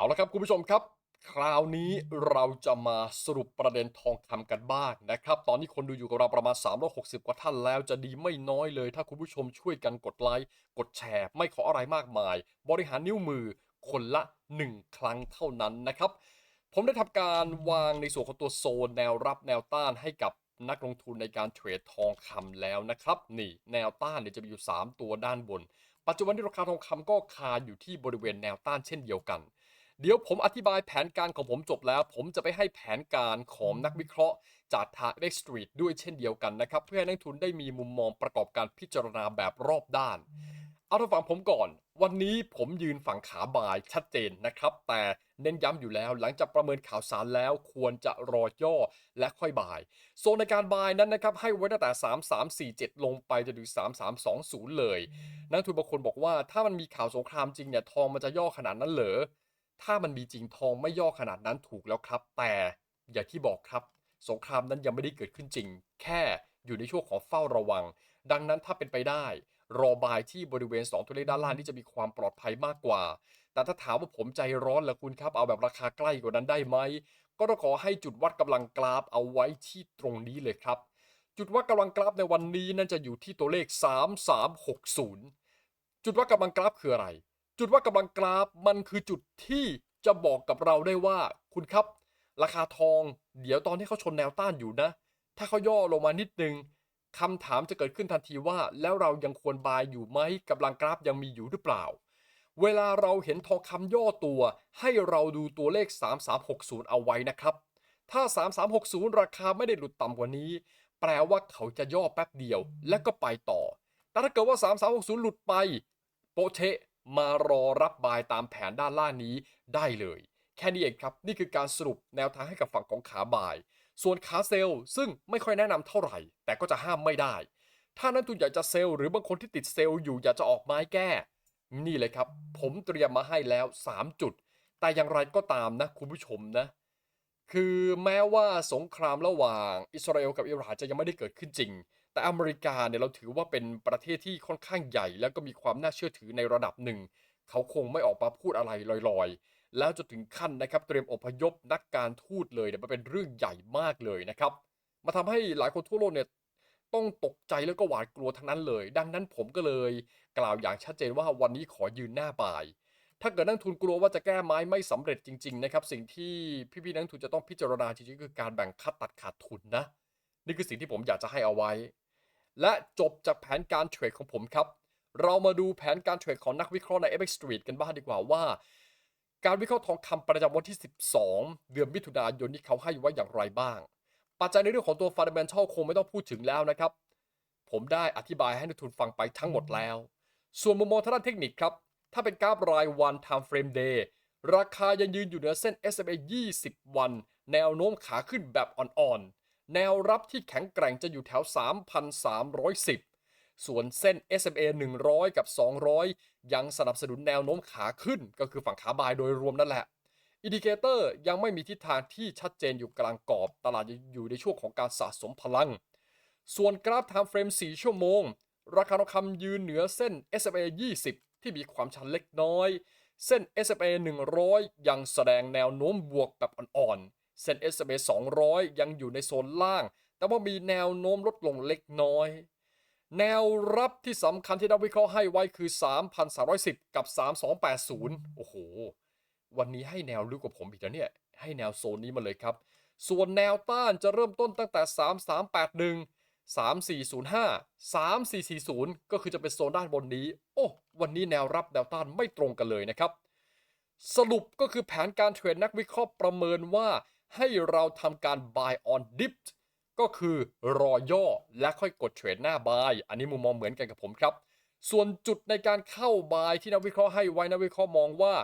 เอาละครับคุณผู้ชมครับ คราวนี้เราจะมาสรุปประเด็นทองคำกันบ้างนะครับ ตอนนี้คนดูอยู่กับเราประมาณ 360 กว่าท่านแล้วจะดีไม่น้อยเลย ถ้าคุณผู้ชมช่วยกันกดไลค์กดแชร์ ไม่ขออะไรมากมาย บริหารนิ้วมือคนละ 1 ครั้งเท่านั้นนะครับ ผมได้ทำการวางในส่วนของตัวโซนแนวรับแนวต้านให้กับนักลงทุนในการเทรดทองคำแล้วนะครับ นี่แนวต้านเนี่ยจะมีอยู่ 3 ตัวด้านบน ปัจจุบันที่ราคาทองคำก็คาอยู่ที่บริเวณแนวต้านเช่นเดียวกัน เดี๋ยวผมอธิบายแผนการของผมจบแล้ว ผมจะไปให้แผนการของนักวิเคราะห์ จากทางได้สตรีทด้วยเช่นเดียวกันนะครับ เพื่อให้นักทุนได้มีมุมมองประกอบการพิจารณาแบบรอบด้าน เอาทางฝั่งผมก่อน วันนี้ผมยืนฝั่งขาบายชัดเจนนะครับ แต่เน้นย้ำอยู่แล้วหลังจากประเมินข่าวสารแล้วควรจะรอย่อและค่อยบาย โซนในการบายนั้นนะครับ ให้ไว้ตั้งแต่ 3347 ลงไปจนถึง 3320 เลย นักทุนบางคนบอกว่าถ้ามันมีข่าวสงครามจริงเนี่ยทองมันจะย่อขนาดนั้นเหรอ ถ้ามันมีจริงทองไม่ย่อขนาดนั้นถูกแล้วครับ แต่อย่างที่บอกครับ สงครามนั้นยังไม่ได้เกิดขึ้นจริง แค่อยู่ในช่วงของเฝ้าระวัง ดังนั้นถ้าเป็นไปได้ รอบายที่บริเวณ 2 ตัวเลขด้านล่างที่จะมีความปลอดภัยมากกว่า แต่ถ้าถามว่าผมใจร้อนละคุณครับ เอาแบบราคาใกล้กว่านั้นได้ไหม ก็ต้องขอให้จุดวัดกำลังกราฟเอาไว้ที่ตรงนี้เลยครับ จุดวัดกำลังกราฟในวันนี้นั่นจะอยู่ที่ตัวเลข 3360 จุดวัดกำลังกราฟคืออะไร จุดวัดกำลังกราฟมันคือจุดที่จะบอกกับเราได้ว่าคุณครับ ราคาทอง เดี๋ยวตอนที่เขาชนแนวต้านอยู่นะ ถ้าเขาย่อลงมานิดนึงคำถามจะเกิดขึ้นทันทีว่า แล้วเรายังควรบายอยู่ไหมกำลังกราฟยังมีอยู่หรือเปล่า เวลาเราเห็นทองคำย่อตัว ให้เราดูตัวเลข 3360 เอาไว้นะครับ ถ้า 3360 ราคาไม่ได้หลุดต่ำกว่านี้ แปลว่าเขาจะย่อแป๊บเดียว แล้วก็ไปต่อ แต่ถ้าเกิดว่า 3360 หลุดไป โปะเชะ มารอรับบายตามแผนด้านล่างนี้ได้เลย แค่นี้เองครับ นี่คือการสรุปแนวทางให้กับฝั่งของขาบาย ส่วนขาเซลล์ซึ่งไม่ค่อยแนะนำเท่าไหร่ แต่ก็จะห้ามไม่ได้ ถ้านักทุนอยากจะเซลล์หรือบางคนที่ติดเซลล์อยู่อยากจะออกไม้แก้ นี่เลยครับ ผมเตรียมมาให้แล้ว 3 จุด แต่อย่างไรก็ตามนะคุณผู้ชมนะคือแม้ว่าสงครามระหว่างอิสราเอลกับอิหร่านจะยังไม่ได้เกิดขึ้นจริง แต่อเมริกาเนี่ยเราถือว่าเป็นประเทศที่ค่อนข้างใหญ่ แล้วก็มีความน่าเชื่อถือในระดับหนึ่ง เขาคงไม่ออกมาพูดอะไรลอยๆ แล้วจะถึงขั้นนะครับเตรียมอพยพนักการทูตเลยเนี่ยมันเป็นเรื่องใหญ่มากเลยนะครับ มาทำให้หลายคนทั่วโลกเนี่ยต้องตกใจแล้วก็หวาดกลัวทั้งนั้นเลย ดังนั้นผมก็เลยกล่าวอย่างชัดเจนว่าวันนี้ขอยืนหน้าบ่าย ถ้าเกิดนักทุนกลัวว่าจะแก้ไม้ไม่สำเร็จจริง ๆ นะครับ สิ่งที่พี่ๆนักทุนจะต้องพิจารณาจริงๆคือการแบ่งคัดตัดขาดทุนนะ นี่คือสิ่งที่ผมอยากจะให้เอาไว้ และจบจากแผนการเทรดของผมครับ เรามาดูแผนการเทรดของนักวิเคราะห์ใน FX Street กันบ้างดีกว่าว่า การวิเคราะห์ทองคำประจำวันที่ 12 เดือนมิถุนายนนี้เขาให้ไว้อย่างไรบ้าง ปัจจัยในเรื่องของตัว Fundamental คงไม่ต้องพูดถึงแล้วนะครับ ผมได้อธิบายให้นักทุนฟังไปทั้งหมดแล้ว ส่วนมุมมองทางด้านเทคนิคครับ ถ้าเป็นกราฟรายวัน Time Frame Day ราคายังยืนอยู่เหนือเส้น SMA 20 วัน แนวโน้มขาขึ้นแบบอ่อนๆ แนวรับที่แข็งแกร่งจะอยู่แถว 3,310 ส่วนเส้น SMA 100 กับ 200 ยังสนับสนุนแนวโน้มขาขึ้น ก็คือฝั่งขาบายโดยรวมนั่นแหละอินดิเคเตอร์ยังไม่มีทิศทางที่ชัดเจนอยู่กลางกรอบ ตลาดอยู่ในช่วงของการสะสมพลัง ส่วนกราฟ Time Frame 4ชั่วโมง ราคาทองคำยืนเหนือเส้น SMA 20 ที่มีความชันเล็กน้อย เส้น SMA 100 ยังแสดงแนวโน้มบวกแบบอ่อนๆ เส้น SMA 200 ยังอยู่ในโซนล่าง แต่ว่ามีแนวโน้มลดลงเล็กน้อย แนวรับที่สำคัญที่นักวิเคราะห์ให้ไว้คือ 3,310 กับ 3280 โอ้โห วันนี้ให้แนวลึกกว่าผมอีกแล้วเนี่ย ให้แนวโซนนี้มาเลยครับ ส่วนแนวต้านจะเริ่มต้นตั้งแต่ 3381 3405 3440 ก็คือจะเป็นโซนด้านบนนี้ โอ้ วันนี้แนวรับแนวต้านไม่ตรงกันเลยนะครับ สรุปก็คือแผนการเทรดนักวิเคราะห์ประเมินว่า ให้เราทำการ buy on dip ก็คือรอย่อและค่อยกดเทรดหน้า buy อันนี้มุมมองเหมือนกันกับผมครับ ส่วนจุดในการเข้า buy ที่นักวิเคราะห์ให้ไว้นักวิเคราะห์มองว่า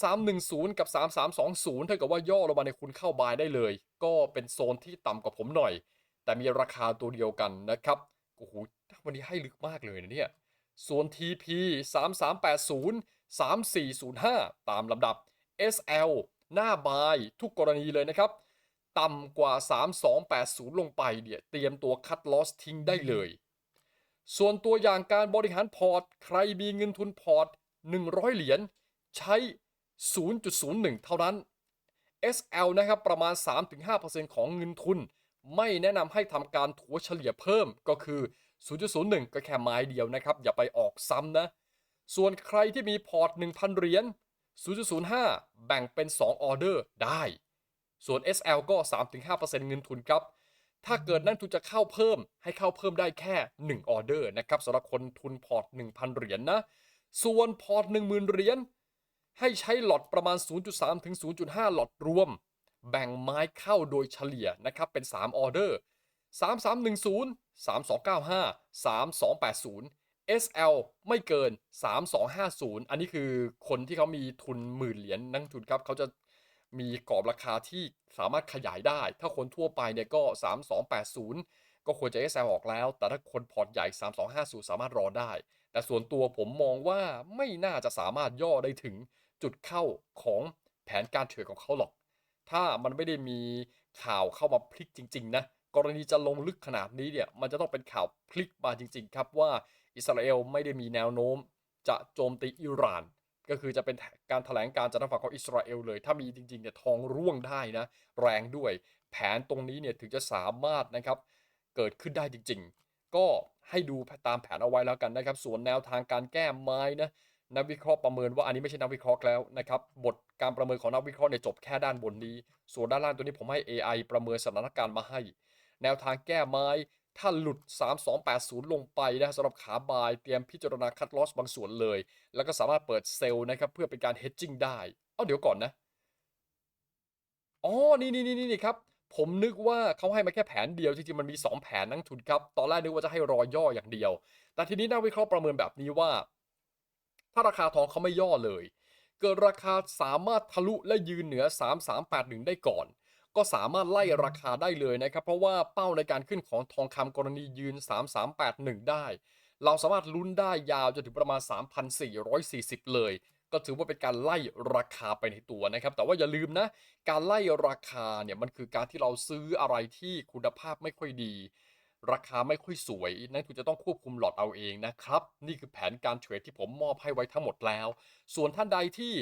3310 กับ 3320 เท่ากับว่าย่อลงมาในคุณเข้า buy ได้เลย ก็เป็นโซนที่ต่ำกว่าผมหน่อย แต่มีราคาตัวเดียวกันนะครับโอ้โหวันนี้ให้ลึกมากเลยนะเนี่ยส่วน TP 3380 3405 ตามลำดับ SL หน้าบายทุกกรณีเลยนะครับ ต่ำกว่า 3280 ลงไปเนี่ยเตรียมตัวคัดลอสทิ้งได้เลย ส่วนตัวอย่างการบริหารพอร์ต ใครมีเงินทุนพอร์ต 100 เหรียญใช้ 0.01 เท่านั้น SL นะครับประมาณ 3-5%ของเงินทุน ไม่แนะนำให้ทำการถัวเฉลี่ยเพิ่มก็คือ 0.01 ก็แค่ไม้เดียวนะครับ อย่าไปออกซ้ำนะ ส่วนใครที่มีพอร์ต 1,000 เหรียญ 0.05 แบ่งเป็น 2 ออเดอร์ได้ ส่วน SL ก็ 3-5%เงินทุนครับ ถ้าเกิดนักทุนจะเข้าเพิ่มให้เข้าเพิ่มได้แค่ 1 ออเดอร์นะครับสำหรับคนทุนพอร์ต 1,000 เหรียญนนะ ส่วนพอร์ต 10,000 เหรียญให้ใช้หลอตประมาณ 0.3 ถึง 0.5 หลอตรวม แบ่งไม้เข้าโดยเฉลี่ยนะครับเป็น 3 ออเดอร์ 3310 3295 3280 SL ไม่เกิน 3250 อันนี้คือคนที่เขามีทุนหมื่นเหรียญนักทุนครับเขาจะมีกรอบราคาที่สามารถขยายได้ ถ้าคนทั่วไปเนี่ยก็ 3280 ก็ควรจะ SL ออกแล้ว แต่ถ้าคนพอร์ตใหญ่ 3250 สามารถรอได้ แต่ส่วนตัวผมมองว่าไม่น่าจะสามารถย่อได้ถึงจุดเข้าของแผนการเทรดของเขาหรอก ถ้ามันไม่ได้มีข่าวเข้ามาพลิกจริง ๆ นะ กรณีจะลงลึกขนาดนี้เนี่ย มันจะต้องเป็นข่าวพลิกมาจริง ๆ ครับว่า อิสราเอลไม่ได้มีแนวโน้มจะโจมตีอิหร่าน ก็คือจะเป็นการถแถลงการจากทางฝั่งของอิสราเอลเลย ถ้ามีจริงๆเนี่ยทองร่วงได้นะ แรงด้วย แผนตรงนี้เนี่ยถึงจะสามารถนะครับเกิดขึ้นได้จริง ๆ ก็ให้ดูตามแผนเอาไว้แล้วกันนะครับ ส่วนแนวทางการแก้ไม้นะนักวิเคราะห์ประเมินว่าอันนี้ไม่ใช่นักวิเคราะห์แล้วนะครับบทการประเมินของนักวิเคราะห์เนี่ยจบแค่ด้านบนนี้ ส่วนด้านล่างตัวนี้ผมให้ AI ประเมินสถานการณ์มาให้ แนวทางแก้ไม้ ถ้าหลุด 3280 ลงไปนะสำหรับขาบายเตรียมพิจารณาคัดลอสบางส่วนเลย แล้วก็สามารถเปิดเซลล์นะครับเพื่อเป็นการ hedging ได้ เอาเดี๋ยวก่อนนะ อ๋อ นี่นี่นี่นี่ครับ ผมนึกว่าเขาให้มาแค่แผนเดียวจริงๆมันมี 2 แผนนักทุนครับ ตอนแรกนึกว่าจะให้รอย่ออย่างเดียว แต่ทีนี้นักวิเคราะห์ประเมินแบบนี้ว่า ถ้าราคาทองเขาไม่ย่อเลย เกิดราคาสามารถทะลุและยืนเหนือ 3381 ได้ก่อน ก็สามารถไล่ราคาได้เลยนะครับ เพราะว่าเป้าในการขึ้นของทองคำกรณียืน 3381 ได้ เราสามารถลุ้นได้ยาวจนถึงประมาณ 3,440 เลย ก็ถือว่าเป็นการไล่ราคาไปในตัวนะครับ แต่ว่าอย่าลืมนะ การไล่ราคาเนี่ยมันคือการที่เราซื้ออะไรที่คุณภาพไม่ค่อยดีราคาไม่ค่อยสวย นักทุนจะต้องควบคุมหลอตเอาเองนะครับ นี่คือแผนการเทรดที่ผมมอบให้ไว้ทั้งหมดแล้ว ส่วนท่านใดที่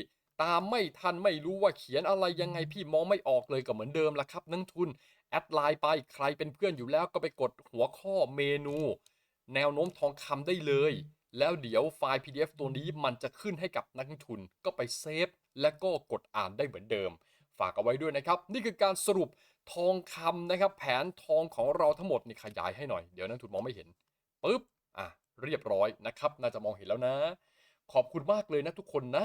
ตามไม่ทันไม่รู้ว่าเขียนอะไรยังไงพี่มองไม่ออกเลยก็เหมือนเดิมละครับนักทุนแอดไลน์ไปใครเป็นเพื่อนอยู่แล้วก็ไปกดหัวข้อเมนู แนวโน้มทองคำได้เลย แล้วเดี๋ยวไฟล์ PDF ตัวนี้มันจะขึ้นให้กับนักทุนก็ไปเซฟและก็กดอ่านได้เหมือนเดิม ฝากเอาไว้ด้วยนะครับ นี่คือการสรุปทองคำนะครับ แผนทองของเราทั้งหมดนี่ขยายให้หน่อยเดี๋ยวนักทุนมองไม่เห็นปุ๊บอะเรียบร้อยนะครับ น่าจะมองเห็นแล้วนะ ขอบคุณมากเลยนะทุกคนนะ